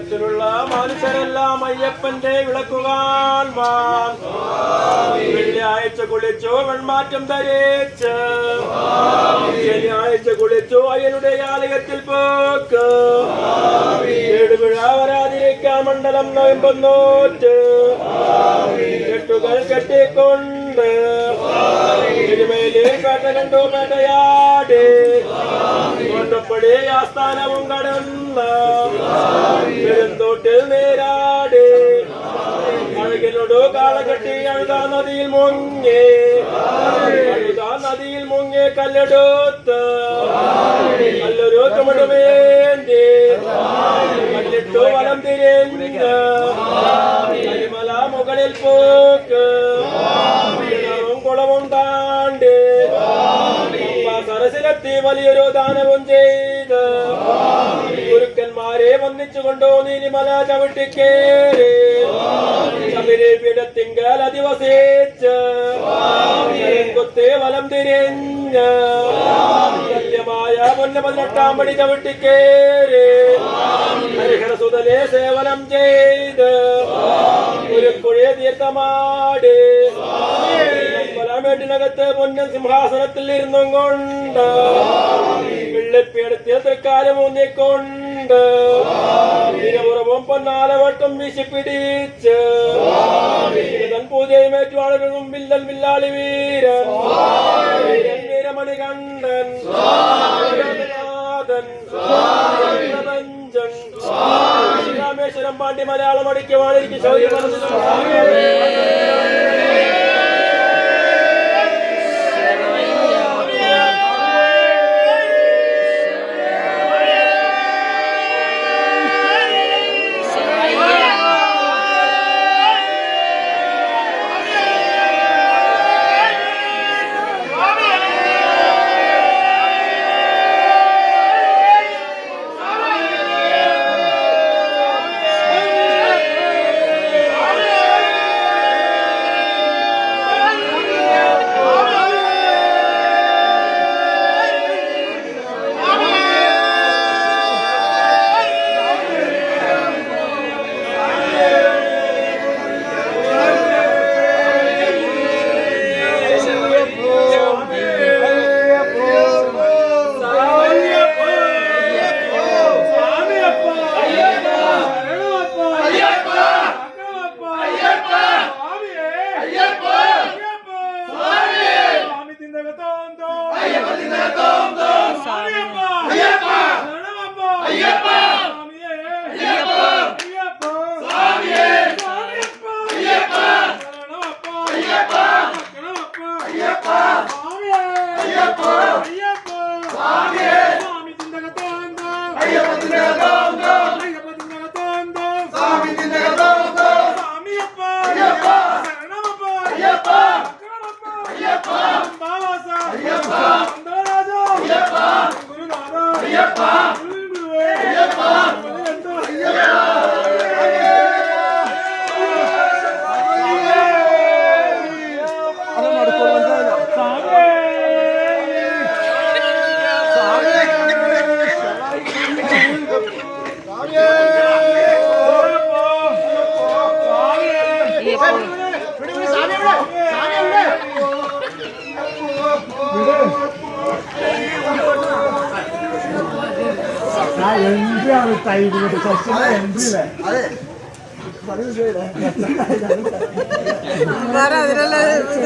ലോകത്തിലുള്ള മനുഷ്യരെല്ലാം അയ്യപ്പന്റെ വിളക്കുകാൻ വാൻ വെള്ളിയാഴ്ച കുളിച്ചു വെൺമാറ്റം ധരിച്ച്. ശനിയാഴ്ച കുളിച്ചു അയ്യനുടെ ആലയത്തിൽ പോക്ക്. ഏടുപുഴ വരാതിരിക്കാൻ മണ്ഡലം നോയമ്പൊന്നോറ്റ് കെട്ടുകൾ കെട്ടിക്കൊണ്ട്. കൊണ്ടപ്പടി ആസ്ഥാനവും കടന്ന്. കാളകെട്ടി അഴുതാ നദിയിൽ മുങ്ങി. അഴുതാ നദിയിൽ മുങ്ങി കല്ലെടുത്ത്. നല്ലൊരു ചുമടുമേന്തി. കല്ലിട്ടു വലം തിരിഞ്ഞ്. കരിമല മുകളിൽ പോക്ക്. കുളവും താണ്ടി. സരസിലെത്തി വലിയൊരു ദാനവും ചെയ്ത്. ഗുരുക്കന്മാരെ വന്നിച്ചുകൊണ്ടോ നീലിമല ചവിട്ടിക്കേറി പീഠത്തിങ്കൽ അധിവസിച്ച് വലം തിരിഞ്ഞ് സത്യമായ പൊന്ന പതിനെട്ടാം പടി ചവിട്ടിക്കേറി ഹരിഹര സുതലെ സേവനം ചെയ്ത് ഒരു കുഴി തീർത്ഥമാടി പലമേട്ടിനകത്ത് പൊന്നൻ സിംഹാസനത്തിൽ ഇരുന്നും കൊണ്ട് വെള്ളിപ്പിയെടുത്തിയ തൃക്കാലം ഊന്നിക്കൊണ്ട് ഇരുപുറവും വട്ടം വീശി പിടിച്ച് തൻ പൂജയുമേറ്റുവാളുകളും വില്ലൻ വില്ലാളി വീരൻ. വീരമണി പ്രപഞ്ചൻ രാമേശ്വരം പാണ്ഡ്യ മലയാളം അടിക്ക് വാണിക്ക് ശൗര്യ എന്തിനാണ് ടൈം ക്വസ്റ്റ്യൻ എന്തില്ലേ വേറെ അതിലുള്ള ഇത്